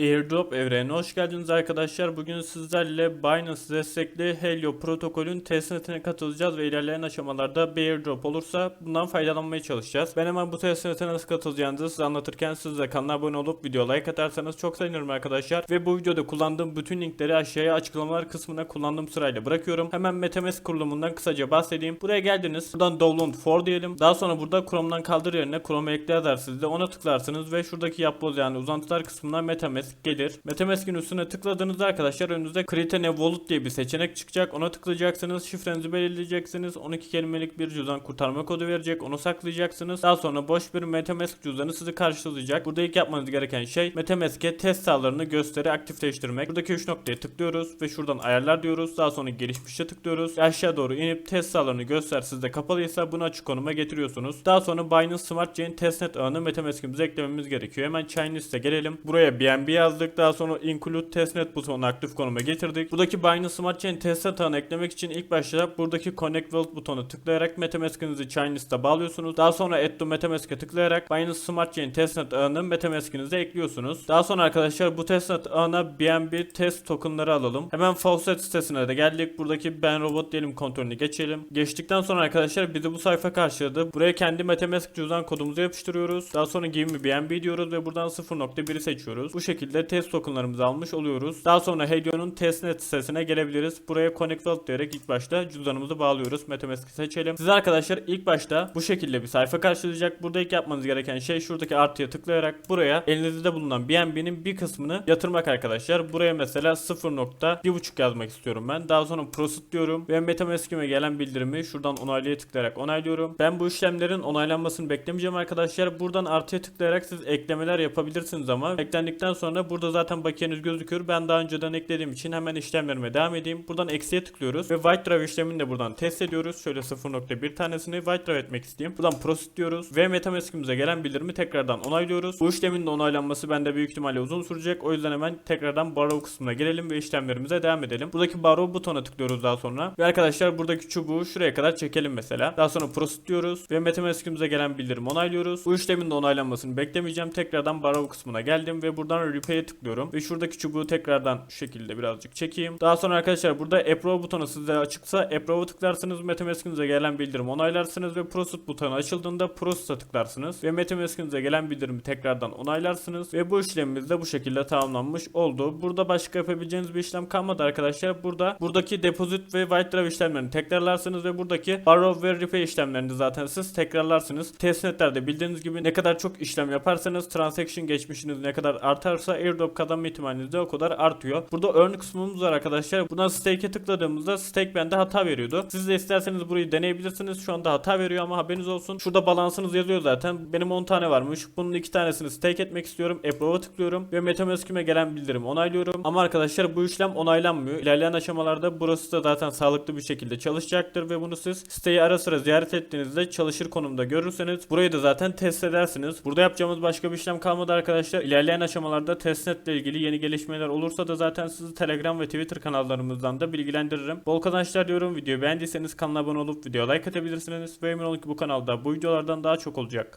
Airdrop evrenine hoş geldiniz arkadaşlar. Bugün sizlerle Binance destekli Helio protokolün testnetine katılacağız ve ilerleyen aşamalarda bir airdrop olursa bundan faydalanmaya çalışacağız. Ben hemen bu testnete nasıl katılacağınızı size anlatırken siz de kanala abone olup video like atarsanız çok sevinirim arkadaşlar. Ve bu videoda kullandığım bütün linkleri aşağıya açıklamalar kısmına kullandığım sırayla bırakıyorum. Hemen MetaMask kurulumundan kısaca bahsedeyim. Buraya geldiniz. Buradan download for diyelim. Daha sonra burada Chrome'dan kaldır yerine Chrome ekle yazar sizde. Ona tıklarsınız ve şuradaki yapboz yani uzantılar kısmından MetaMask gelir. MetaMask'in üstüne tıkladığınızda arkadaşlar önünüze Create a Wallet diye bir seçenek çıkacak. Ona tıklayacaksınız. Şifrenizi belirleyeceksiniz. 12 kelimelik bir cüzdan kurtarma kodu verecek. Onu saklayacaksınız. Daha sonra boş bir MetaMask cüzdanı sizi karşılayacak. Burada ilk yapmanız gereken şey MetaMask'e test sağlarını gösteri aktifleştirmek. Buradaki 3 noktaya tıklıyoruz ve şuradan ayarlar diyoruz. Daha sonra gelişmişe tıklıyoruz. Aşağı doğru inip test sağlarını göster sizde kapalıysa bunu açık konuma getiriyorsunuz. Daha sonra Binance Smart Chain testnet ağını MetaMask'imize eklememiz gerekiyor. Hemen Chinese'e gelelim. Buraya BNB yazdık. Daha sonra include testnet butonunu aktif konuma getirdik. Buradaki Binance Smart Chain testnet ağını eklemek için ilk başta buradaki Connect Wallet butonu tıklayarak MetaMask'inizi Chinese'de bağlıyorsunuz. Daha sonra Add to MetaMask'e tıklayarak Binance Smart Chain testnet ağını MetaMask'inize ekliyorsunuz. Daha sonra arkadaşlar bu testnet ağına BNB test tokenları alalım. Hemen Faucet sitesine de geldik. Buradaki Ben Robot diyelim kontrolünü geçelim. Geçtikten sonra arkadaşlar bizi bu sayfa karşıladı. Buraya kendi MetaMask cüzdan kodumuzu yapıştırıyoruz. Daha sonra Give me BNB diyoruz ve buradan 0.1'i seçiyoruz. Bu şekilde test tokenlarımızı almış oluyoruz. Daha sonra Helio'nun testnet sitesine gelebiliriz. Buraya Connect Wallet diyerek ilk başta cüzdanımızı bağlıyoruz. MetaMask'i seçelim. Siz arkadaşlar ilk başta bu şekilde bir sayfa karşılayacak. Burada ilk yapmanız gereken şey şuradaki artıya tıklayarak buraya elinizde bulunan BNB'nin bir kısmını yatırmak arkadaşlar. Buraya mesela 0.1.5 yazmak istiyorum ben. Daha sonra proceed diyorum ve MetaMask'ime gelen bildirimi şuradan onaylaya tıklayarak onaylıyorum. Ben bu işlemlerin onaylanmasını beklemeyeceğim arkadaşlar. Buradan artıya tıklayarak siz eklemeler yapabilirsiniz ama eklendikten sonra burada zaten bakiyeniz gözüküyor. Ben daha önceden eklediğim için hemen işlemlerime devam edeyim. Buradan eksiye tıklıyoruz ve white drive işlemini de buradan test ediyoruz. Şöyle 0.1 tanesini white drive etmek isteyeyim. Buradan proceed diyoruz ve MetaMask'imize gelen bildirimi tekrardan onaylıyoruz. Bu işlemin de onaylanması bende büyük ihtimalle uzun sürecek. O yüzden hemen tekrardan borrow kısmına gelelim ve işlemlerimize devam edelim. Buradaki borrow butona tıklıyoruz daha sonra. Ve arkadaşlar buradaki çubuğu şuraya kadar çekelim mesela. Daha sonra proceed diyoruz ve MetaMask'imize gelen bildirimi onaylıyoruz. Bu işlemin de onaylanmasını beklemeyeceğim. Tekrardan borrow kısmına geldim ve buradan repay'e tıklıyorum. Ve şuradaki çubuğu tekrardan şu şekilde birazcık çekeyim. Daha sonra arkadaşlar burada approve butonu sizde açıksa approve'u tıklarsınız. MetaMask'inize gelen bildirim onaylarsınız ve proceed butonu açıldığında proceed'a tıklarsınız. Ve MetaMask'inize gelen bildirimi tekrardan onaylarsınız. Ve bu işlemimiz de bu şekilde tamamlanmış oldu. Burada başka yapabileceğiniz bir işlem kalmadı arkadaşlar. Burada buradaki deposit ve white drive işlemlerini tekrarlarsınız ve buradaki borrow ve repay işlemlerini zaten siz tekrarlarsınız. Testnetlerde bildiğiniz gibi ne kadar çok işlem yaparsanız transaction geçmişiniz ne kadar artarsa airdrop kazanma ihtimaliniz de o kadar artıyor. Burada earn kısmımız var arkadaşlar. Buna stake'e tıkladığımızda stake bende hata veriyordu. Siz de isterseniz burayı deneyebilirsiniz. Şu anda hata veriyor ama haberiniz olsun. Şurada balansınız yazıyor zaten. Benim 10 tane varmış. Bunun 2 tanesini stake etmek istiyorum. Approve'a tıklıyorum ve MetaMask'ime gelen bildirim onaylıyorum. Ama arkadaşlar bu işlem onaylanmıyor. İlerleyen aşamalarda burası da zaten sağlıklı bir şekilde çalışacaktır ve bunu siz siteyi ara sıra ziyaret ettiğinizde çalışır konumda görürseniz burayı da zaten test edersiniz. Burada yapacağımız başka bir işlem kalmadı arkadaşlar. İlerleyen aşamalarda testnet ile ilgili yeni gelişmeler olursa da zaten sizi Telegram ve Twitter kanallarımızdan da bilgilendiririm. Bol kazançlar diyorum. Videoyu beğendiyseniz kanala abone olup video like atabilirsiniz. Ve emin olun ki bu kanalda bu videolardan daha çok olacak.